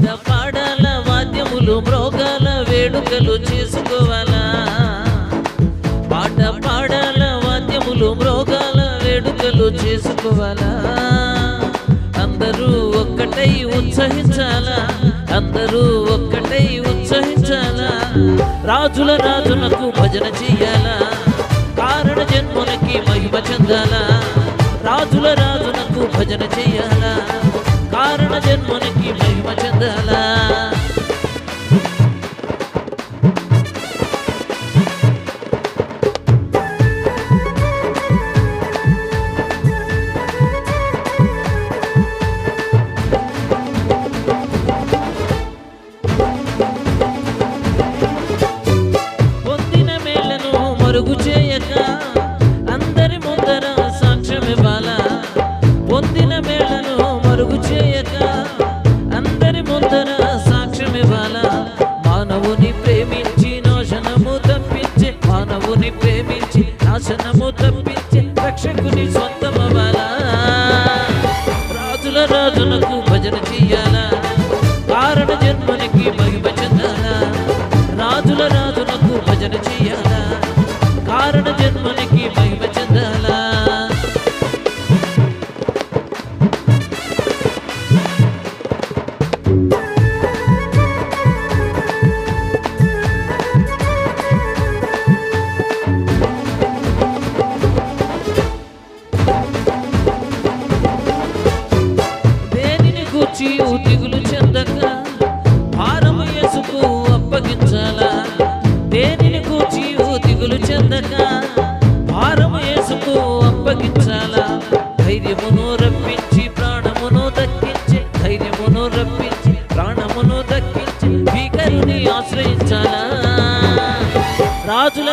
పాట పాడాల వాద్యములు మ్రోగాల వేడుకలు చేసుకోవాలా? పాట పాడాల వాద్యములు మ్రోగాల వేడుకలు చేసుకోవాలా? అందరూ ఒక్కటై ఉత్సహించాలా? అందరూ ఒక్కటై ఉత్సహించాలా? రాజుల రాజులకు భజన చెయ్యాలా కారణ జన్ములకి మహిమ చెందాలా? రాజుల రాజులకు భజన చెయ్యాలా కారణ జన్మునికి మహిమ చెందాలా నాశనము తప్పించి రక్షకుని సొంతమవ్వాలా? రాజుల రాజులకు భజన చెయ్యాలా కారణ జన్మనికి మహిమ చెందాలా? రాజుల రాజులకు భజన చెయ్యాలా కారణ జన్మని దేనిని గూర్చి దిగులు చెందక భారము యేసుకు అప్పగించాలా? దేనిని కూర్చి దిగులు చెందక భారము యేసుకు అప్పగించాలా? ధైర్యమును రప్పించి ప్రాణమును దక్కించి ధైర్యమును రప్పించి ప్రాణమును దక్కించి భీకరుని ఆశ్రయించాలా? రాజుల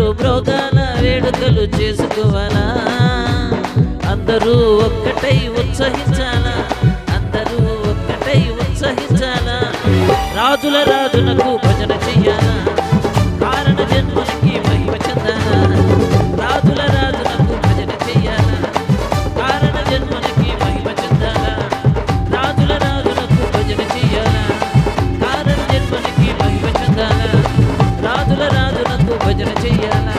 వాద్యములు మ్రోగాల వేడుకలు చేసుకోవాలా? అందరూ ఒక్కటై ఉత్సహించాలా? అందరూ ఒక్కటై ఉత్సహించాలా? రాజుల రాజునకు భజన చెయ్యాలా? భజన చెయ్యాలా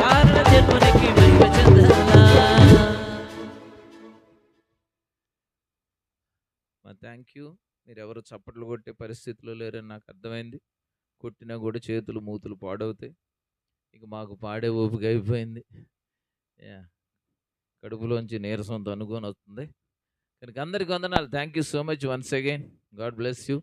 కారణ జన్మనికి మహిమ చెందాలా? థ్యాంక్ యూ మీరెవరు చప్పట్లు కొట్టే పరిస్థితిలో లేరని నాకు అర్థమైంది. కొట్టినా కూడా చేతులు మూతులు పాడవుతాయి. ఇక మాకు పాడే ఓపిక అయిపోయింది. యా కడుపులోంచి నీరసంతో అనుకొని వస్తుంది కనుక అందరికి వందనాలు. Thank you so much once again God bless you